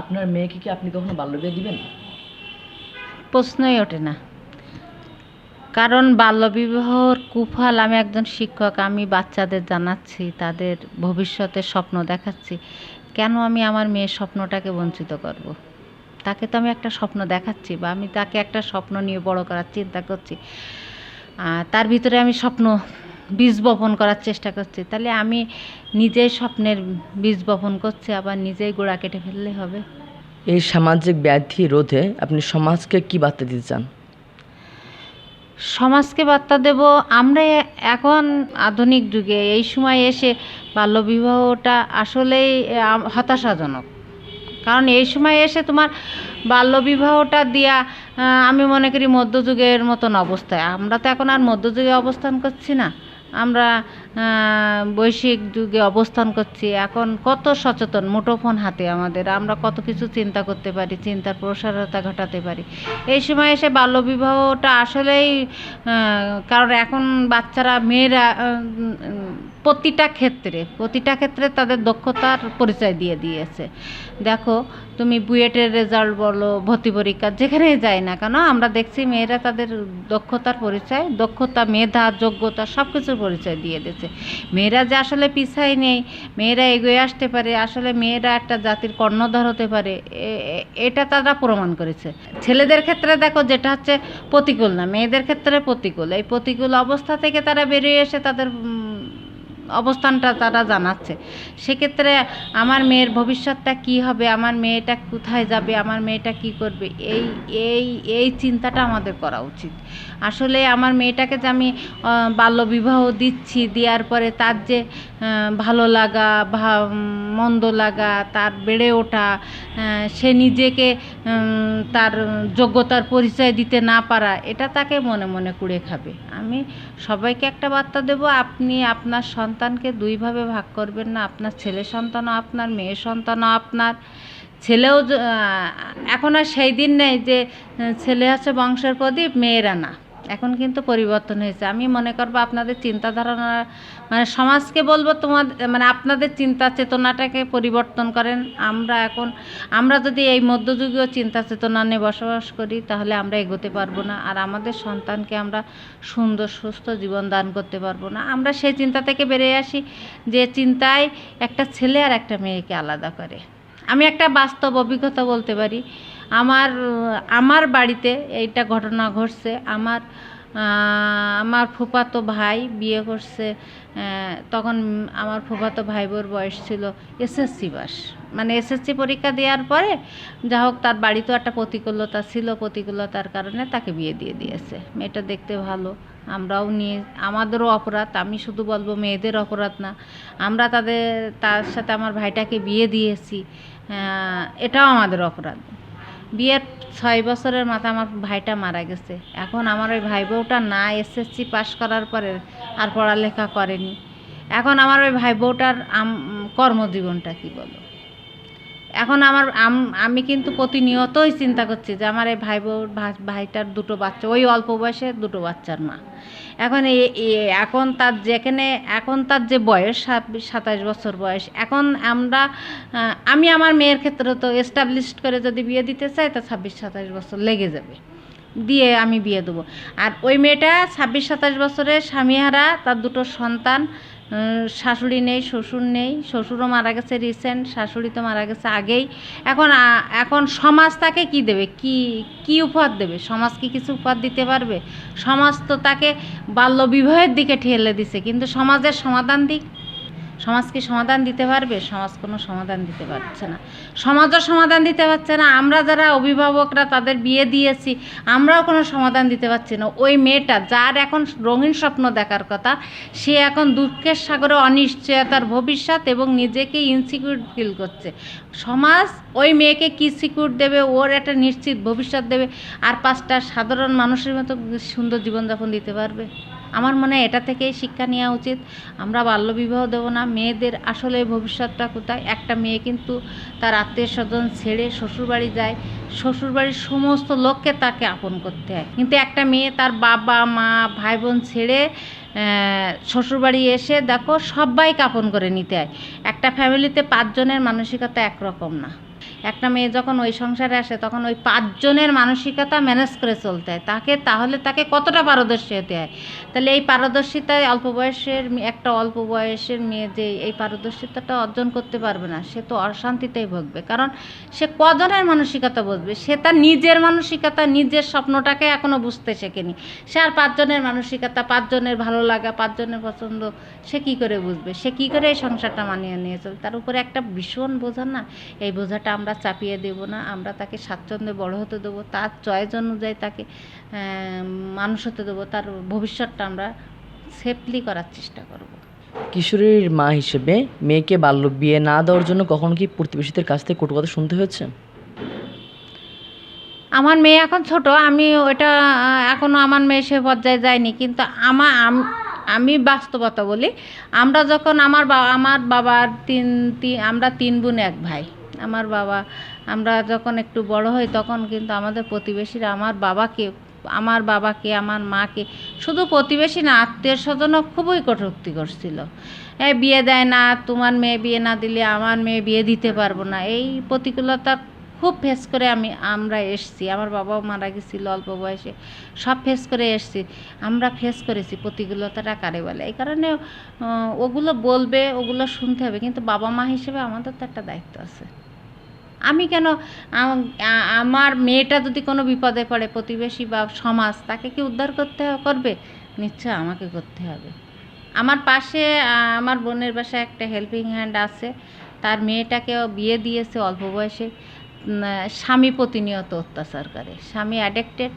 আপনার মেয়েকে কি আপনি কখনো বাল্যবিয়ে দিবেন? প্রশ্নই ওঠে না। কারণ বাল্যবিবাহর কুফল আমি একজন শিক্ষক, আমি বাচ্চাদের জানাচ্ছি, তাদের ভবিষ্যতের স্বপ্ন দেখাচ্ছি। কেন আমি আমার মেয়ের স্বপ্নটাকে বঞ্চিত করব। তাকে তো আমি একটা স্বপ্ন দেখাচ্ছি বা আমি তাকে একটা স্বপ্ন নিয়ে বড় করার চিন্তা করছি। তার ভিতরে আমি স্বপ্ন বীজ বপন করার চেষ্টা করছি। তাহলে আমি নিজেই স্বপ্নের বীজ বপন করছি আবার নিজেই গোড়া কেটে ফেললে হবে। এই সামাজিক ব্যাধি রোধে আপনি সমাজকে কি বার্তা দিতে চান? সমাজকে বার্তা দেব আমরা এখন আধুনিক যুগে এই সময় এসে বাল্যবিবাহটা আসলেই হতাশাজনক। কারণ এই সময় এসে তোমার বাল্যবিবাহটা দিয়া আমি মনে করি মধ্যযুগের মতন অবস্থায়। আমরা তো এখন আর মধ্যযুগে অবস্থান করছি না। আমরা বৈশ্বিক যুগে অবস্থান করছি। এখন কত সচেতন, মুঠোফোন হাতে আমাদের। আমরা কত কিছু চিন্তা করতে পারি, চিন্তার প্রসারতা ঘটাতে পারি। এই সময় এসে বাল্যবিবাহটা আসলেই কারণ এখন বাচ্চারা, মেয়েরা প্রতিটা ক্ষেত্রে প্রতিটা ক্ষেত্রে তাদের দক্ষতার পরিচয় দিয়ে দিয়েছে। দেখো, তুমি বুয়েটের রেজাল্ট বলো, ভর্তি পরীক্ষা, যেখানেই যাই না কেন, আমরা দেখছি মেয়েরা তাদের দক্ষতার পরিচয়, দক্ষতা, মেধা, যোগ্যতা সব কিছুর পরিচয় দিয়ে দিয়েছে। মেয়েরা যে আসলে পিছাই নেই, মেয়েরা এগিয়ে আসতে পারে, আসলে মেয়েরা একটা জাতির কর্ণধার হতে পারে এটা তারা প্রমাণ করেছে। ছেলেদের ক্ষেত্রে দেখো যেটা হচ্ছে প্রতিকূল না, মেয়েদের ক্ষেত্রে প্রতিকূল। এই প্রতিকূল অবস্থা থেকে তারা বেরিয়ে এসে তাদের অবস্থানটা তারা জানাচ্ছে। সেক্ষেত্রে আমার মেয়ের ভবিষ্যৎটা কি হবে? আমার মেয়েটা কোথায় যাবে? আমার মেয়েটা কি করবে? এই এই এই চিন্তাটা আমাদের করা উচিত। আসলে আমার মেয়েটাকে যে আমি বাল্যবিবাহ দিচ্ছি, দেওয়ার পরে তার যে ভালো লাগা মন্দ লাগা, তার বেড়ে ওঠা সে নিজেকে তার যোগ্যতার পরিচয় দিতে না পারা, এটা তাকে মনে মনে কুড়ে খাবে। আমি সবাইকে একটা বার্তা দেব, আপনি আপনার সন্তানকে দুইভাবে ভাগ করবেন না। আপনার ছেলে সন্তানও আপনার, মেয়ে সন্তানও আপনার। ছেলেও এখন আর সেই দিন নেই যে ছেলে আছে বংশের প্রদীপ, মেয়েরা না। এখন কিন্তু পরিবর্তন হয়েছে। আমি মনে করব আপনাদের চিন্তাধারা মানে সমাজকে বলব তোমাদের মানে আপনাদের চিন্তা চেতনাটাকে পরিবর্তন করেন। আমরা এখন, আমরা যদি এই মধ্যযুগীয় চিন্তা চেতনা নিয়ে বসবাস করি, তাহলে আমরা এগোতে পারব না। আর আমাদের সন্তানকে আমরা সুন্দর, সুস্থ জীবন দান করতে পারব না। আমরা সেই চিন্তা থেকে বেরিয়ে আসি যে চিন্তায় একটা ছেলে আর একটা মেয়েকে আলাদা করে। আমি একটা বাস্তব অভিজ্ঞতা বলতে পারি। আমার আমার বাড়িতে এইটা ঘটনা ঘটছে। আমার আমার ফুফাতো ভাই বিয়ে করছে তখন আমার ফুফাতো ভাই বোর বয়স ছিল এসএসসি বাস মানে এসএসসি পরীক্ষা দেওয়ার পরে যা হোক তার বাড়িতেও একটা প্রতিকূলতা ছিল, প্রতিকূলতার কারণে তাকে বিয়ে দিয়ে দিয়েছে। মেয়েটা দেখতে ভালো, আমরাও নিয়ে, আমাদেরও অপরাধ, আমি শুধু বলব মেয়েদের অপরাধ না, আমরা তাদের, তার সাথে আমার ভাইটাকে বিয়ে দিয়েছি এটাও আমাদের অপরাধ। বিয়ের ছয় বছরের মাথায় আমার ভাইটা মারা গেছে। এখন আমার ওই ভাই বউটা না এসএসসি পাশ করার পরে আর পড়ালেখা করেনি। এখন আমার ওই ভাই বউটার কর্মজীবনটা কী বলো? এখন আমার আমি কিন্তু প্রতিনিয়তই চিন্তা করছি যে আমার এই ভাই ভা- ভাইটার দুটো বাচ্চা, ওই অল্প বয়সে দুটো বাচ্চার মা। এখন এখন তার যেখানে, এখন তার যে বয়স সাতাশ বছর বয়স, এখন আমরা আমি আমার মেয়ের ক্ষেত্রে তো এস্টাবলিশড করে যদি বিয়ে দিতে চাই, তা ছাব্বিশ, সাতাশ বছর লেগে যাবে। দিয়ে আমি বিয়ে দেবো। আর ওই মেয়েটা ছাব্বিশ, সাতাশ বছরের স্বামীহারা, তার দুটো সন্তান শাশুড়ি নেই, শ্বশুর নেই। শ্বশুরও মারা গেছে রিসেন্ট শাশুড়ি তো মারা গেছে আগেই। এখন এখন সমাজ তাকে কী দেবে? কি কি উপহার দেবে? সমাজ কি কিছু উপহার দিতে পারবে? সমাজ তো তাকে বাল্যবিবাহের দিকে ঠেলে দিছে, কিন্তু সমাজের সমাধান দিক। সমাজ কি সমাধান দিতে পারবে? সমাজ কোনো সমাধান দিতে পারছে না। সমাজও সমাধান দিতে পারছে না। আমরা যারা অভিভাবকরা তাদের বিয়ে দিয়েছি, আমরাও কোনো সমাধান দিতে পারছি না। ওই মেয়েটা যার এখন রঙিন স্বপ্ন দেখার কথা, সে এখন দুঃখের সাগরে অনিশ্চয়তার ভবিষ্যৎ এবং নিজেকে ইনসিকিউর ফিল করছে। সমাজ ওই মেয়েকে কি সিকিউর দেবে? ওর একটা নিশ্চিত ভবিষ্যৎ দেবে। আর পাঁচটা সাধারণ মানুষের মতো সুন্দর জীবনযাপন দিতে পারবে? আমার মনে হয় এটা থেকেই শিক্ষা নেওয়া উচিত। আমরা বাল্যবিবাহ দেবো না। মেয়েদের আসলে ভবিষ্যৎটা কোথায়? একটা মেয়ে কিন্তু তার আত্মীয় স্বজন ছেড়ে শ্বশুরবাড়ি যায়। শ্বশুরবাড়ির সমস্ত লোককে তাকে আপন করতে হয়। কিন্তু একটা মেয়ে তার বাবা, মা ভাই বোন ছেড়ে শ্বশুরবাড়ি এসে দেখো সবাইকে আপন করে নিতে হয়। একটা ফ্যামিলিতে পাঁচজনের মানসিকতা একরকম না। একটা মেয়ে যখন ওই সংসারে আসে, তখন ওই পাঁচজনের মানসিকতা ম্যানেজ করে চলতে হয়। তাকে, তাহলে তাকে কতটা পারদর্শী হতে হয়? তাহলে এই পারদর্শিতায় অল্প বয়সের একটা অল্প বয়সের মেয়ে যে এই পারদর্শিতাটা অর্জন করতে পারবে না, সে তো অশান্তিতেই ভুগবে। কারণ সে কজনের মানসিকতা বুঝবে? সে তার নিজের মানসিকতা, নিজের স্বপ্নটাকে এখনও বুঝতে শেখেনি। সে আর পাঁচজনের মানসিকতা, পাঁচজনের ভালো লাগা, পাঁচজনের পছন্দ, সে কি করে বুঝবে? সে কি করে এই সংসারটা মানিয়ে নিয়ে চলবে? তার উপরে একটা ভীষণ বোঝা না? এই বোঝাটা আমরা চাপিয়ে দেব না আমরা তাকে স্বাচ্ছন্দ্যে বড় হতে দেবো তার চয়েস অনুযায়ী তাকে মানুষ হতে দেবো তার ভবিষ্যৎটা আমরা সেফলি করার চেষ্টা করব। কিশোরীর মা হিসেবে মেয়েকে বাল্য বিয়ে না দেওয়ার জন্য কখনো কি প্রতিবেশীদের কাছ থেকে কটু কথা শুনতে হয়েছে? আমার মেয়ে এখন ছোট আমি ওটা আহ, এখনও আমার মেয়ে সে পর্যায়ে যায়নি কিন্তু আমার আম- আমি বাস্তবতা বলি আমরা যখন আমার বাবা আমার বাবার তিন তিন আমরা তিন বোন এক ভাই। আমার বাবা, আমরা যখন একটু বড় হই তখন কিন্তু আমাদের প্রতিবেশীরা আমার বাবাকে আমার বাবাকে, আমার মাকে, শুধু প্রতিবেশী না, আত্মীয় স্বজনও খুবই কটূক্তি করছিল এই বিয়ে দেয় না, তোমার মেয়ে বিয়ে না দিলে আমার মেয়ে বিয়ে দিতে পারব না। এই প্রতিকূলতা খুব ফেস করে আমি, আমরা এসছি। আমার বাবাও মারা গেছিল অল্প বয়সে। সব ফেস করে এসছি। আমরা ফেস করেছি প্রতিকূলতাটা কারে বলে? এই কারণে ওগুলো বলবে, ওগুলো শুনতে হবে। কিন্তু বাবা মা হিসেবে আমাদের তো একটা দায়িত্ব আছে। আমি কেন আমার মেয়েটা যদি কোনো বিপদে পড়ে, প্রতিবেশী বা সমাজ, তাকে কি উদ্ধার করতে করবে? নিশ্চয় আমাকে করতে হবে। আমার পাশে আমার বোনের বাসায় একটা হেল্পিং হ্যান্ড আছে। তার মেয়েটাকেও বিয়ে দিয়েছে অল্প বয়সে। স্বামী প্রতিনিয়ত অত্যাচার করে। স্বামী অ্যাডিক্টেড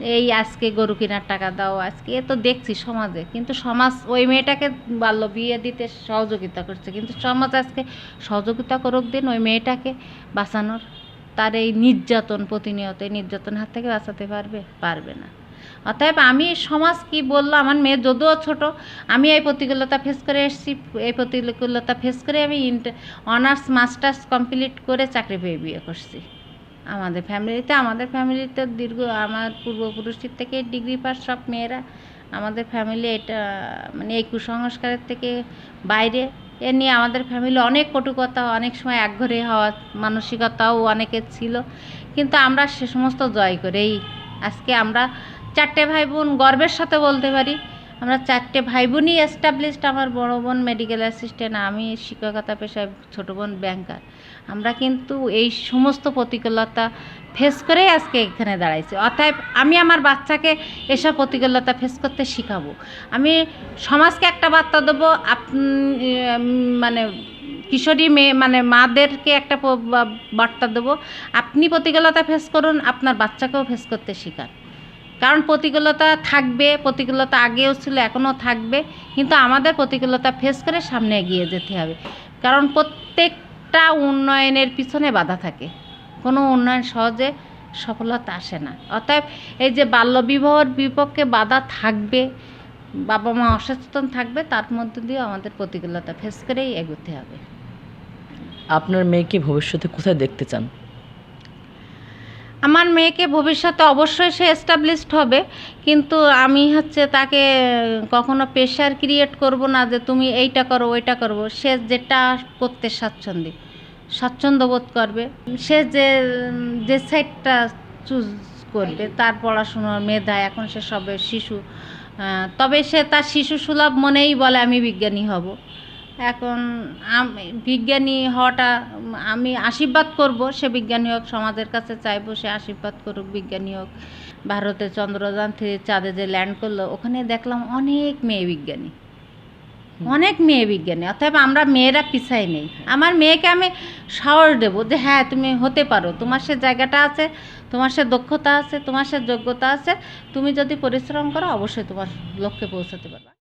এই আজকে গরু কেনার টাকা দাও, আজকে এ তো দেখছি সমাজে। কিন্তু সমাজ ওই মেয়েটাকে বাল্য বিয়ে দিতে সহযোগিতা করছে। কিন্তু সমাজ আজকে সহযোগিতা করুক দিন ওই মেয়েটাকে বাঁচানোর। তার এই নির্যাতন প্রতিনিয়ত, এই নির্যাতন হাত থেকে বাঁচাতে পারবে? পারবে না। অতএব আমি সমাজ কি বলল? আমার মেয়ে যদিও ছোট, আমি এই প্রতিকূলতা ফেস করে এসেছি। এই প্রতিকূলতা ফেস করে আমি ইন্টার অনার্স মাস্টার্স কমপ্লিট করে চাকরি পেয়ে বিয়ে করছি। আমাদের ফ্যামিলিতে আমাদের ফ্যামিলিতে দীর্ঘ, আমার পূর্বপুরুষের থেকে ডিগ্রি পাস সব মেয়েরা। আমাদের ফ্যামিলি এটা মানে এই কুসংস্কারের থেকে বাইরে। এ নিয়ে আমাদের ফ্যামিলি অনেক কটুকতা, অনেক সময় একঘরে হওয়া মানসিকতাও অনেকের ছিল। কিন্তু আমরা সে সমস্ত জয় করেই আজকে আমরা চারটে ভাই বোন গর্বের সাথে বলতে পারি আমরা চারটে ভাই বোনই এস্টাবলিশড আমার বড় বোন মেডিকেল অ্যাসিস্ট্যান্ট আমি শিক্ষকতা পেশায় ছোট বোন ব্যাংকার আমরা কিন্তু এই সমস্ত প্রতিকূলতা ফেস করেই আজকে এখানে দাঁড়াইছি। অতএব আমি আমার বাচ্চাকে এসব প্রতিকূলতা ফেস করতে শেখাবো। আমি সমাজকে একটা বার্তা দেবো, আপ মানে কিশোরী মেয়ে মানে মাদেরকে একটা বার্তা দেবো, আপনি প্রতিকূলতা ফেস করুন, আপনার বাচ্চাকেও ফেস করতে শেখান। কারণ প্রতিকূলতা থাকবে, প্রতিকূলতা আগেও ছিল, এখনও থাকবে, কিন্তু আমাদের প্রতিকূলতা ফেস করে সামনে এগিয়ে যেতে হবে। কারণ প্রত্যেকটা উন্নয়নের পিছনে বাধা থাকে। কোনো উন্নয়ন সহজে সফলতা আসে না। অতএব এই যে বাল্যবিবাহর বিপক্ষে বাধা থাকবে বাবা মা অসচেতন থাকবে, তার মধ্যে দিয়ে আমাদের প্রতিকূলতা ফেস করেই এগোতে হবে। আপনার মেয়েকে ভবিষ্যতে কোথায় দেখতে চান? আমার মেয়েকে ভবিষ্যতে অবশ্যই সে এস্টাবলিশড হবে, কিন্তু আমি হচ্ছে তাকে কখনো প্রেশার ক্রিয়েট করব না যে তুমি এইটা করো, ওইটা করব। সে যেটা করতে স্বাচ্ছন্দ্য স্বাচ্ছন্দ্য বোধ করবে। সে যে যে সাইডটা চুজ করবে, তার পড়াশুনোর মেধা, এখন সে সবে শিশু। তবে সে তার শিশু সুলভ মনেই বলে, আমি বিজ্ঞানী হব। এখন আম- বিজ্ঞানী হওয়াটা আমি আশীর্বাদ করব সে বিজ্ঞানী হোক সমাজের কাছে চাইব সে আশীর্বাদ করুক বিজ্ঞানী হোক। ভারতে চন্দ্রযান থেকে চাঁদে যে ল্যান্ড করল ওখানে দেখলাম অনেক মেয়ে বিজ্ঞানী। অনেক মেয়ে বিজ্ঞানী অতএব আমরা মেয়েরা পিছাই নেই। আমার মেয়েকে আমি সাহস দেবো যে হ্যাঁ তুমি হতে পারো তোমার সে জায়গাটা আছে তোমার সে দক্ষতা আছে তোমার সে যোগ্যতা আছে তুমি যদি পরিশ্রম করো অবশ্যই তোমার লক্ষ্যে পৌঁছাতে পারবে।